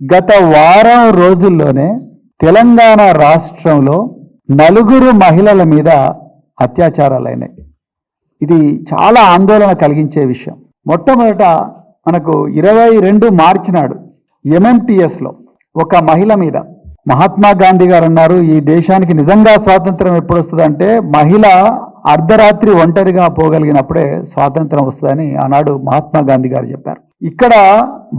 గత వారం రోజుల్లోనే తెలంగాణ రాష్ట్రంలో నలుగురు మహిళల మీద అత్యాచారాలైనాయి ఇది చాలా ఆందోళన కలిగించే విషయం. మొట్టమొదట మనకు ఇరవై రెండు మార్చి నాడు ఎంఎంటిఎస్లో ఒక మహిళ మీద మహాత్మా గాంధీ గారు అన్నారు ఈ దేశానికి నిజంగా స్వాతంత్రం ఎప్పుడు వస్తుందంటే మహిళ అర్ధరాత్రి ఒంటరిగా పోగలిగినప్పుడే స్వాతంత్రం వస్తుందని ఆనాడు మహాత్మా గాంధీ గారు చెప్పారు. ఇక్కడ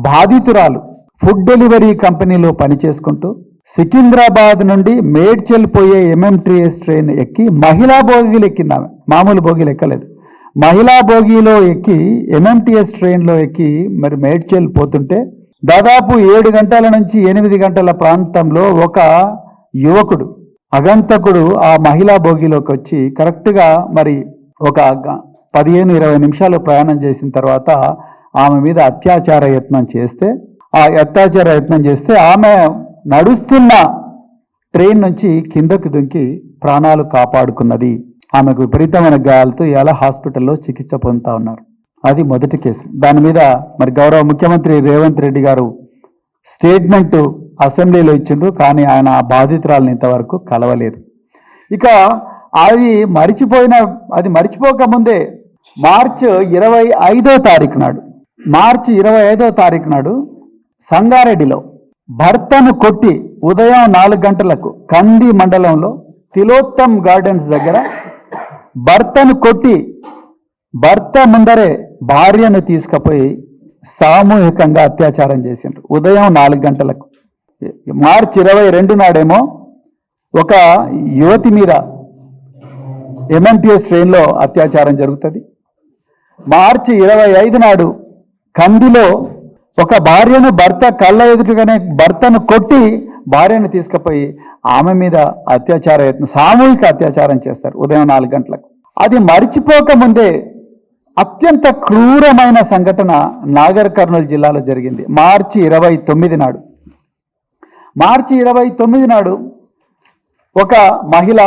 బాధితురాలు ఫుడ్ డెలివరీ కంపెనీలో పనిచేసుకుంటూ సికింద్రాబాద్ నుండి మేడ్చల్ పోయే ఎంఎంటీఎస్ ట్రైన్ ఎక్కి మహిళా బోగీలు ఎక్కింది ఆమె. మామూలు బోగీలు ఎక్కలేదు. మహిళా బోగీలో ఎక్కి ఎంఎంటీఎస్ ట్రైన్లో ఎక్కి మరి మేడ్చల్ పోతుంటే దాదాపు ఏడు గంటల నుంచి ఎనిమిది గంటల ప్రాంతంలో ఒక యువకుడు అగంతకుడు ఆ మహిళా బోగిలోకి వచ్చి కరెక్ట్గా మరి ఒక పదిహేను ఇరవై నిమిషాలు ప్రయాణం చేసిన తర్వాత ఆమె మీద అత్యాచార యత్నం చేస్తే ఆ అత్యాచార యత్నం చేస్తే ఆమె నడుస్తున్న ట్రైన్ నుంచి కిందకు దుంకి ప్రాణాలు కాపాడుకున్నది. ఆమెకు విపరీతమైన గాయాలతో ఇలా హాస్పిటల్లో చికిత్స పొందుతా ఉన్నారు. అది మొదటి కేసు. దాని మీద మరి గౌరవ ముఖ్యమంత్రి రేవంత్ రెడ్డి గారు స్టేట్మెంట్ అసెంబ్లీలో ఇచ్చిండ్రు కానీ ఆయన ఆ బాధితురాలను ఇంతవరకు కలవలేదు. ఇక అది మరిచిపోయిన అది మరిచిపోకముందే మార్చ్ ఇరవై ఐదో తారీఖు నాడు మార్చి ఇరవై ఐదో తారీఖు నాడు సంగారెడ్డిలో భర్తను కొట్టి ఉదయం నాలుగు గంటలకు కంది మండలంలో తిలోత్తమ్ గార్డెన్స్ దగ్గర భర్తను కొట్టి భర్త ముందరే భార్యను తీసుకుపోయి సామూహికంగా అత్యాచారం చేసిండ్రు. ఉదయం నాలుగు గంటలకు. మార్చి ఇరవై రెండు నాడేమో ఒక యువతి మీద ఎంఎంటీఎస్ ట్రైన్లో అత్యాచారం జరుగుతుంది. మార్చి ఇరవై ఐదు నాడు కందిలో ఒక భార్యను భర్త కళ్ళ ఎదుటిగానే భర్తను కొట్టి భార్యను తీసుకుపోయి ఆమె మీద అత్యాచార యత్నం సామూహిక అత్యాచారం చేస్తారు ఉదయం నాలుగు గంటలకు. అది మరిచిపోకముందే అత్యంత క్రూరమైన సంఘటన నాగర్ కర్నూలు జిల్లాలో జరిగింది. మార్చి ఇరవై తొమ్మిది నాడు. మార్చి ఇరవై తొమ్మిది నాడు ఒక మహిళ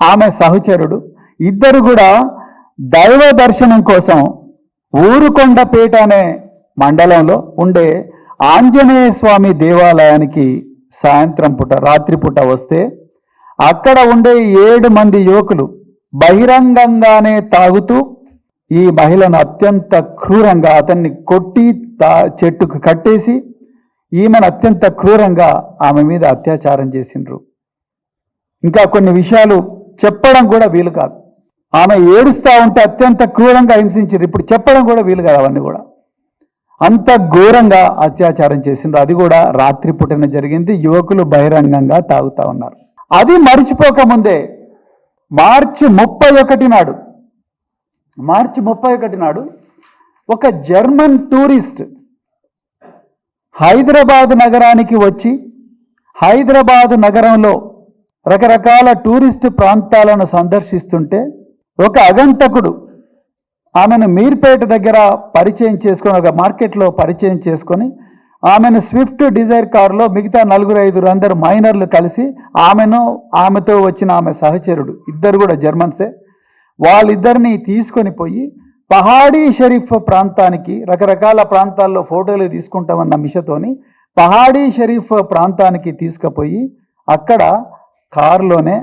ఆమె సహచరుడు ఇద్దరు కూడా దైవ దర్శనం కోసం ఊరుకొండపేట అనే మండలంలో ఉండే ఆంజనేయ స్వామి దేవాలయానికి సాయంత్రం పూట రాత్రి పూట వస్తే అక్కడ ఉండే ఏడు మంది యువకులు బహిరంగంగానే తాగుతూ ఈ మహిళను అత్యంత క్రూరంగా అతన్ని కొట్టి తా చెట్టుకు కట్టేసి ఈమెను అత్యంత క్రూరంగా ఆమె మీద అత్యాచారం చేసిండ్రు. ఇంకా కొన్ని విషయాలు చెప్పడం కూడా వీలు కాదు. ఆమె ఏడుస్తా ఉంటే అత్యంత క్రూరంగా హింసించారు ఇప్పుడు చెప్పడం కూడా వీలు కాదు అవన్నీ కూడా. అంత ఘోరంగా అత్యాచారం చేసిండ్రు. అది కూడా రాత్రి పుట్టిన జరిగింది. యువకులు బహిరంగంగా తాగుతా ఉన్నారు. అది మర్చిపోకముందే మార్చి ముప్పై ఒకటి నాడు మార్చి ముప్పై ఒకటి నాడు ఒక జర్మన్ టూరిస్ట్ హైదరాబాద్ నగరానికి వచ్చి హైదరాబాద్ నగరంలో రకరకాల టూరిస్ట్ ప్రాంతాలను సందర్శిస్తుంటే ఒక అగంతకుడు ఆమెను మీర్పేట దగ్గర పరిచయం చేసుకొని ఒక మార్కెట్లో పరిచయం చేసుకొని ఆమెను స్విఫ్ట్ డిజైర్ కారులో మిగతా నలుగురు ఐదుగురు అందరు మైనర్లు కలిసి ఆమెను ఆమెతో వచ్చిన ఆమె సహచరుడు ఇద్దరు కూడా జర్మన్సే. వాళ్ళిద్దరిని తీసుకొని పోయి పహాడీ షరీఫ్ ప్రాంతానికి రకరకాల ప్రాంతాల్లో ఫోటోలు తీసుకుంటామన్న మిషతోని పహాడీ షరీఫ్ ప్రాంతానికి తీసుకుపోయి అక్కడ కారులోనే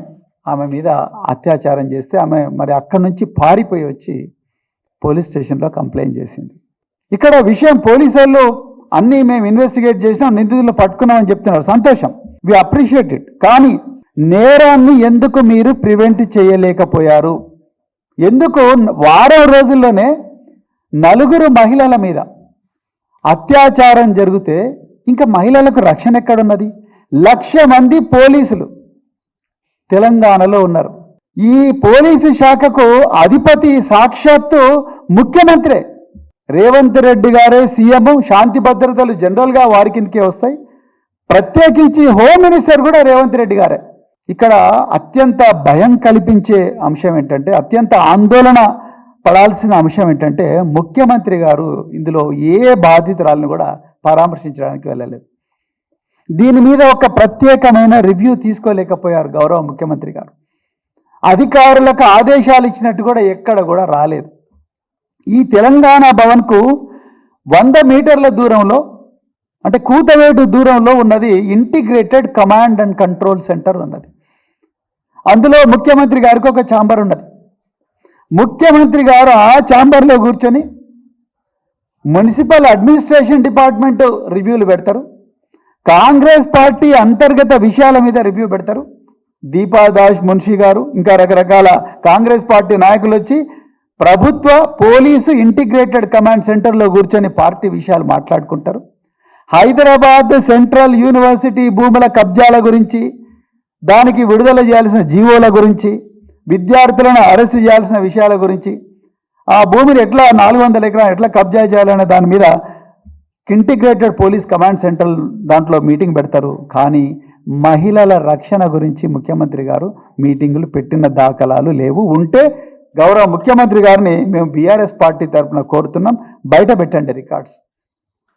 ఆమె మీద అత్యాచారం చేస్తే ఆమె మరి అక్కడి నుంచి పారిపోయి వచ్చి పోలీస్ స్టేషన్లో కంప్లైంట్ చేసింది. ఇక్కడ విషయం పోలీసు వాళ్ళు అన్నీ మేము ఇన్వెస్టిగేట్ చేసినాం నిందితులు పట్టుకున్నామని చెప్తున్నారు. సంతోషం. వి అప్రిషియేట్ ఇట్ కానీ నేరాన్ని ఎందుకు మీరు ప్రివెంట్ చేయలేకపోయారు? ఎందుకు వారం రోజుల్లోనే నలుగురు మహిళల మీద అత్యాచారం జరిగితే ఇంకా మహిళలకు రక్షణ ఎక్కడున్నది? లక్ష మంది పోలీసులు తెలంగాణలో ఉన్నారు. ఈ పోలీసు శాఖకు అధిపతి సాక్షాత్తు ముఖ్యమంత్రే. రేవంత్ రెడ్డి గారే సీఎం శాంతి భద్రతలు జనరల్గా వారి కిందకే వస్తాయి. ప్రత్యేకించి హోమ్ మినిస్టర్ కూడా రేవంత్ రెడ్డి గారే. ఇక్కడ అత్యంత భయం కల్పించే అంశం ఏంటంటే అత్యంత ఆందోళన పడాల్సిన అంశం ఏంటంటే ముఖ్యమంత్రి గారు ఇందులో ఏ బాధితురాలను కూడా పరామర్శించడానికి వెళ్ళలేదు. దీని మీద ఒక ప్రత్యేకమైన రివ్యూ తీసుకోలేకపోయారు గౌరవ ముఖ్యమంత్రి గారు. అధికారులకు ఆదేశాలు ఇచ్చినట్టు కూడా ఎక్కడ కూడా రాలేదు. ఈ తెలంగాణ భవన్కు వంద మీటర్ల దూరంలో అంటే కూతవేటు దూరంలో ఉన్నది integrated command and control centre ఉన్నది అందులో ముఖ్యమంత్రి గారికి ఒక ఛాంబర్ ఉన్నది. ముఖ్యమంత్రి గారు ఆ ఛాంబర్లో కూర్చొని మున్సిపల్ అడ్మినిస్ట్రేషన్ డిపార్ట్మెంట్ రివ్యూలు పెడతారు. కాంగ్రెస్ పార్టీ అంతర్గత విషయాల మీద రివ్యూ పెడతారు. దీపాదాస్ మున్షి గారు ఇంకా రకరకాల కాంగ్రెస్ పార్టీ నాయకులు వచ్చి ప్రభుత్వ పోలీసు ఇంటిగ్రేటెడ్ కమాండ్ సెంటర్లో కూర్చొని పార్టీ విషయాలు మాట్లాడుకుంటారు. హైదరాబాద్ సెంట్రల్ యూనివర్సిటీ భూముల కబ్జాల గురించి దానికి విడుదల చేయాల్సిన జీవోల గురించి విద్యార్థులను అరెస్టు చేయాల్సిన విషయాల గురించి ఆ భూమిని ఎట్లా నాలుగు వందల ఎకరాలు ఎట్లా కబ్జా చేయాలనే దాని మీద ఇంటిగ్రేటెడ్ పోలీస్ కమాండ్ సెంటర్ దాంట్లో మీటింగ్ పెడతారు. కానీ మహిళల రక్షణ గురించి ముఖ్యమంత్రి గారు మీటింగులు పెట్టిన దాఖలాలు లేవు. ఉంటే గౌరవ ముఖ్యమంత్రి గారిని మేము బీఆర్ఎస్ పార్టీ తరఫున కోరుతున్నాం. బయట పెట్టండి రికార్డ్స్.